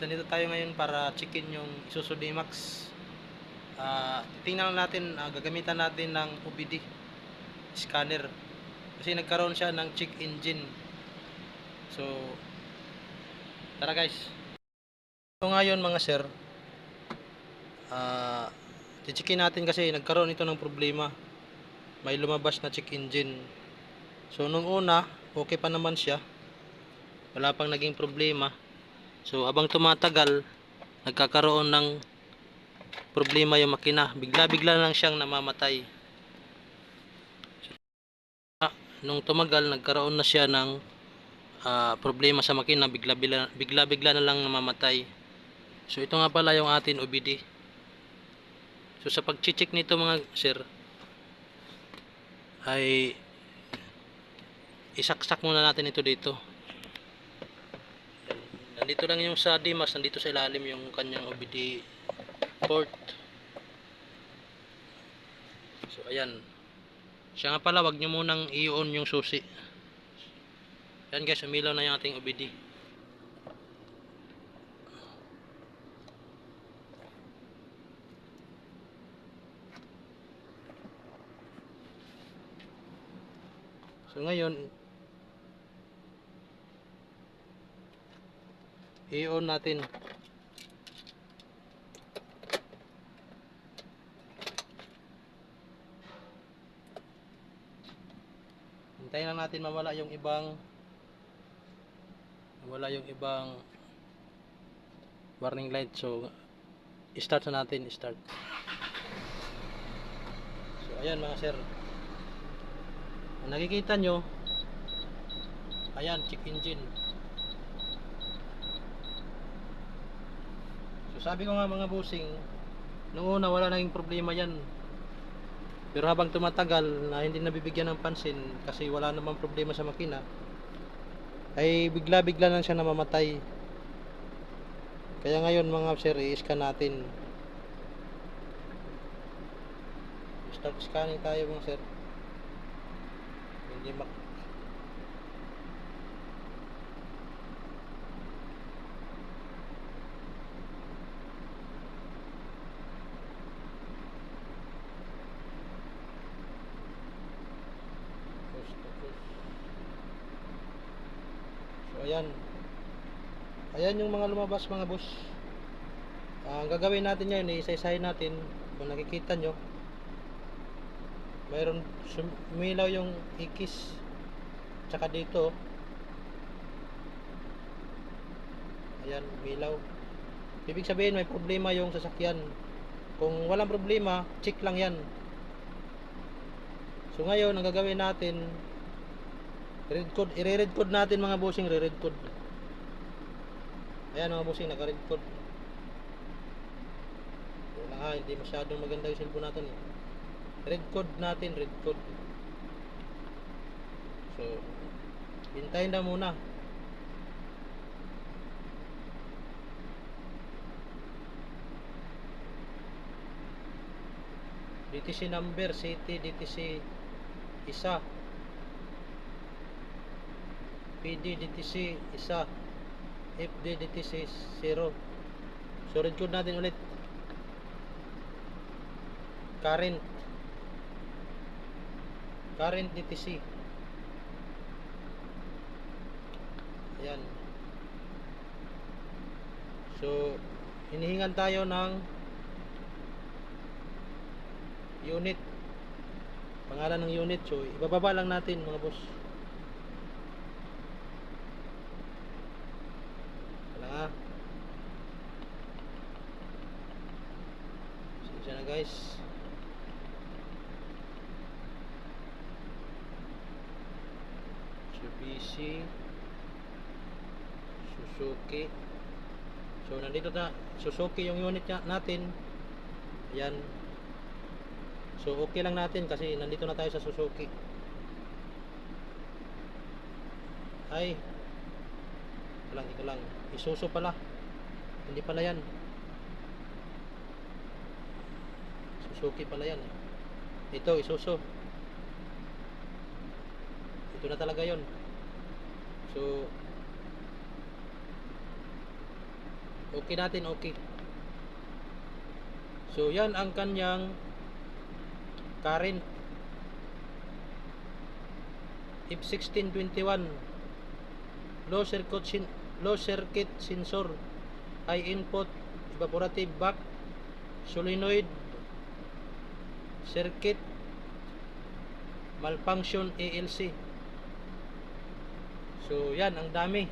nandito tayo ngayon para checkin yung Isuzu D-Max. Ah, titingnan natin, ah, gagamitan natin ng OBD scanner. Kasi nagkaroon siya ng check engine. So, tara guys. So ngayon mga sir, ah, checkin natin kasi nagkaroon ito ng problema. May lumabas na check engine. So nung una, okay pa naman siya. Wala pang naging problema. So habang tumatagal, nagkakaroon ng problema yung makina. Bigla-bigla lang siyang namamatay. Ah, nung tumagal, nagkaroon na siya ng ah, problema sa makina. Bigla-bigla bigla-bigla na lang namamatay. So ito nga pala yung atin OBD. So sa pag-check nito mga sir, ay isaksak muna natin ito dito. Nandito lang yung sa Dimas, nandito sa ilalim yung kanyang OBD port. So ayan. Siya nga pala, wag nyo munang i-on yung susi. Ayan guys, umilaw na yung ating OBD. So ngayon, i-on natin. Hintayin lang natin mawala yung ibang mawala yung ibang warning light. So, start na natin, start. So, ayan mga sir. Kung nakikita nyo, ayan, check engine. So sabi ko nga mga busing, noong una wala naging problema yan. Pero habang tumatagal na hindi nabibigyan ng pansin kasi wala namang problema sa makina, ay bigla-bigla lang siya namamatay. Kaya ngayon mga sir, i-scan natin. Start scanning tayo mga sir. Hindi mak Ayan. Ayan yung mga lumabas mga boss. Ang gagawin natin ngayon, isa-isahin natin kung nakikita nyo. Mayroon sumilaw yung ikis. Tsaka dito. Ayan, milaw. Ibig sabihin may problema yung sasakyan. Kung walang problema, check lang yan. So ngayon, ang gagawin natin, red code, i-red natin mga bossing, red code. Ayan mga bossing, naka-red code. Wala nga, hindi masyadong maganda yung cellphone natin eh. Red natin, red. So, hintayin na muna. DTC number, city, DTC isa. PD, DTC isa. FD, DTC 0. So, red code natin ulit. Current. Current DTC. Ayan. So, hinihingan tayo ng unit. Pangalan ng unit. So, ibababa lang natin mga boss. Wala nga. Sensya na guys. Mitsubishi Suzuki. So nandito na Suzuki yung unit natin. Ayan. So okay lang natin kasi nandito na tayo sa Suzuki. Ay. Ito lang, ito lang. Isuzu pala. Hindi pala yan. Suzuki pala yan. Ito, Isuzu. Ito na talaga yon so okay natin okay. So yan ang kanyang current. If 1621 low circuit low circuit sensor high input evaporative back solenoid circuit malfunction ALC so yan ang dami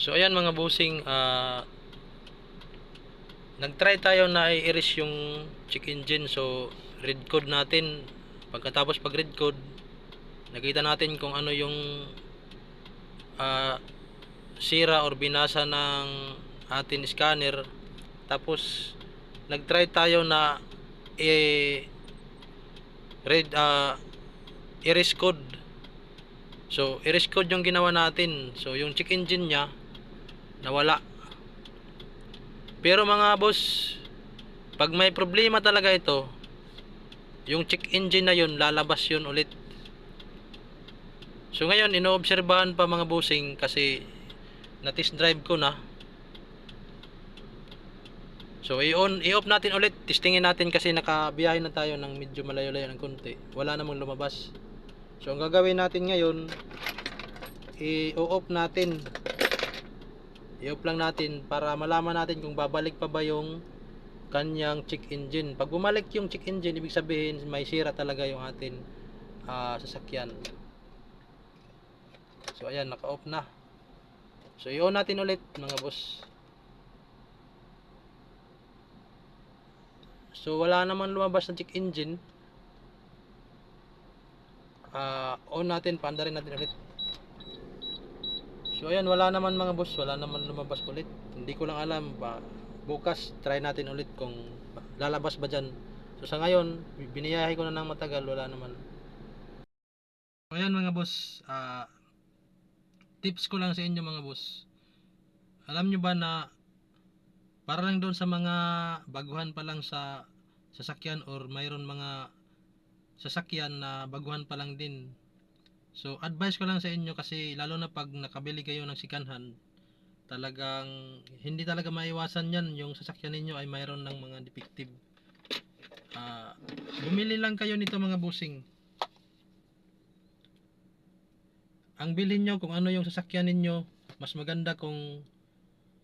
So ayan mga bossing, ah nag-try tayo na i-erase yung check engine. So red code natin. Pagkatapos pag red code, nakita natin kung ano yung ah, sira or binasa ng atin scanner. Tapos nag-try tayo na i red ah erase code. So erase code yung ginawa natin. So yung check engine niya nawala. Pero mga boss, pag may problema talaga ito, yung check engine na yun, lalabas yun ulit. So ngayon, inoobserbahan pa mga bossing kasi na-test drive ko na. So i-on, i-off natin ulit, testingin natin kasi nakabiyahe na tayo ng medyo malayo-layo ng konti. Wala namang lumabas. So ang gagawin natin ngayon, i-off natin i-off lang natin para malaman natin kung babalik pa ba yung kanyang check engine. Pag bumalik yung check engine, ibig sabihin may sira talaga yung atin ah, sasakyan. So ayan, naka-off na. So i-on natin ulit mga boss. So wala naman lumabas na check engine. Ah, on natin, paandarin natin ulit. So ayan, wala naman mga boss, wala naman lumabas ulit. Hindi ko lang alam ba bukas try natin ulit kung lalabas ba diyan. So sa ngayon, biniyahe ko na ng matagal, wala naman. So ayan mga boss, ah tips ko lang sa inyo mga boss. Alam nyo ba na para lang doon sa mga baguhan pa lang sa sasakyan or mayroon mga sasakyan na baguhan pa lang din So, advice ko lang sa inyo kasi lalo na pag nakabili kayo ng second hand, talagang hindi talaga maiwasan yan yung sasakyan ninyo ay mayroon ng mga defective. Ah, bumili lang kayo nito mga busing. Ang bilhin nyo kung ano yung sasakyan ninyo, mas maganda kung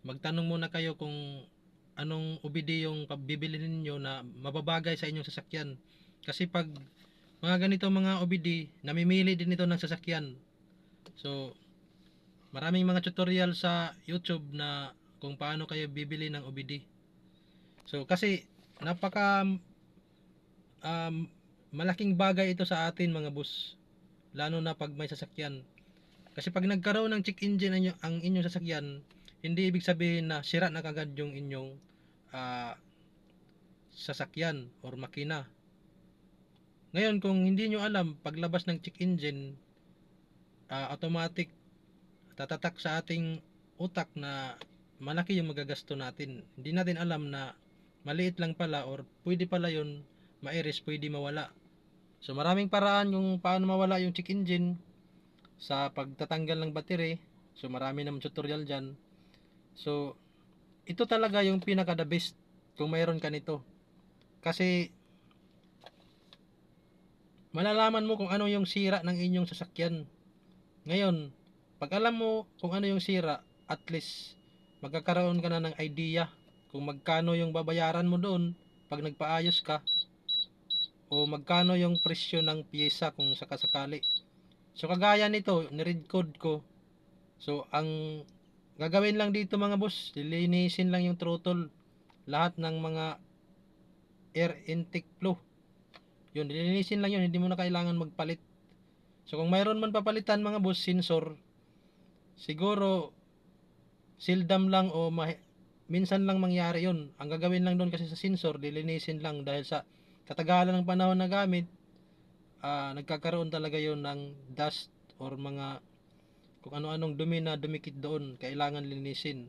magtanong muna kayo kung anong OBD yung bibili ninyo na mababagay sa inyong sasakyan. Kasi pag mga ganito mga OBD, namimili din ito ng sasakyan. So, maraming mga tutorial sa YouTube na kung paano kayo bibili ng OBD. So, kasi napaka um, malaking bagay ito sa atin mga boss. Lalo na pag may sasakyan. Kasi pag nagkaroon ng check engine ang, ang inyong sasakyan, hindi ibig sabihin na sira na kagad yung inyong ah, sasakyan or makina. Ngayon, kung hindi nyo alam, paglabas ng check engine, ah, automatic tatatak sa ating utak na malaki yung magagasto natin. Hindi natin alam na maliit lang pala or pwede pala yun ma-erase, pwede mawala. So maraming paraan yung paano mawala yung check engine sa pagtatanggal ng battery. So marami naman tutorial dyan. So ito talaga yung pinaka the best kung mayroon ka nito. Kasi malalaman mo kung ano yung sira ng inyong sasakyan. Ngayon, pag alam mo kung ano yung sira, at least magkakaroon ka na ng idea kung magkano yung babayaran mo doon pag nagpaayos ka o magkano yung presyo ng pyesa kung sakasakali. So kagaya nito, ni-read code ko, So, ang gagawin lang dito mga boss, lilinisin lang yung throttle. Lahat ng mga air intake flow. Yun, lilinisin lang yun. Hindi mo na kailangan magpalit. So, kung mayroon man papalitan mga boss, sensor, siguro, sildam lang o minsan lang mangyari yun. Ang gagawin lang doon kasi sa sensor, lilinisin lang dahil sa katagalan ng panahon na gamit, ah, nagkakaroon talaga yun ng dust or mga kung ano-anong dumi na dumikit doon, kailangan linisin.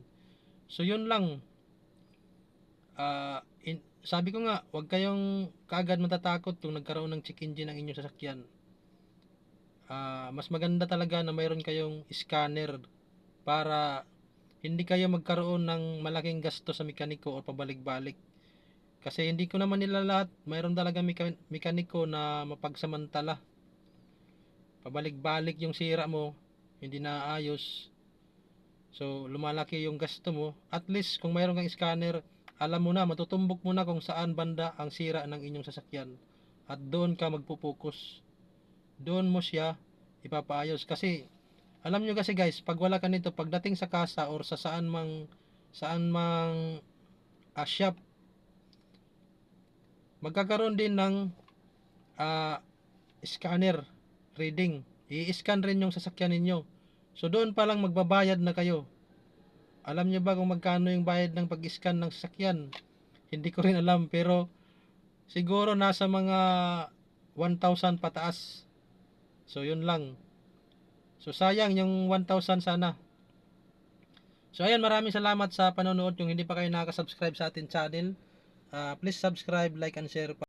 So yun lang. Ah, in- sabi ko nga, huwag kayong kaagad matatakot kung nagkaroon ng check engine ang inyong sasakyan. Ah, mas maganda talaga na mayroon kayong scanner para hindi kayo magkaroon ng malaking gasto sa mekaniko o pabalik-balik. Kasi hindi ko naman nila lahat, mayroon talaga meka- mekaniko na mapagsamantala. Pabalik-balik yung sira mo, hindi naayos. So, lumalaki yung gasto mo. At least, kung mayroon kang scanner, alam mo na, matutumbok mo na kung saan banda ang sira ng inyong sasakyan. At doon ka magpupokus. Doon mo siya ipapaayos. Kasi, alam nyo kasi guys, pag wala ka nito, pagdating sa kasa or sa saan mang, saan mang ah, shop, magkakaroon din ng ah, scanner reading. I-scan rin yung sasakyan ninyo. So doon pa lang magbabayad na kayo. Alam nyo ba kung magkano yung bayad ng pag-scan ng sasakyan? Hindi ko rin alam pero siguro nasa mga 1,000 pataas. So yun lang. So sayang yung 1,000 sana. So ayan maraming salamat sa panonood. Kung hindi pa kayo nakaka-subscribe sa atin channel, ah, please subscribe, like and share.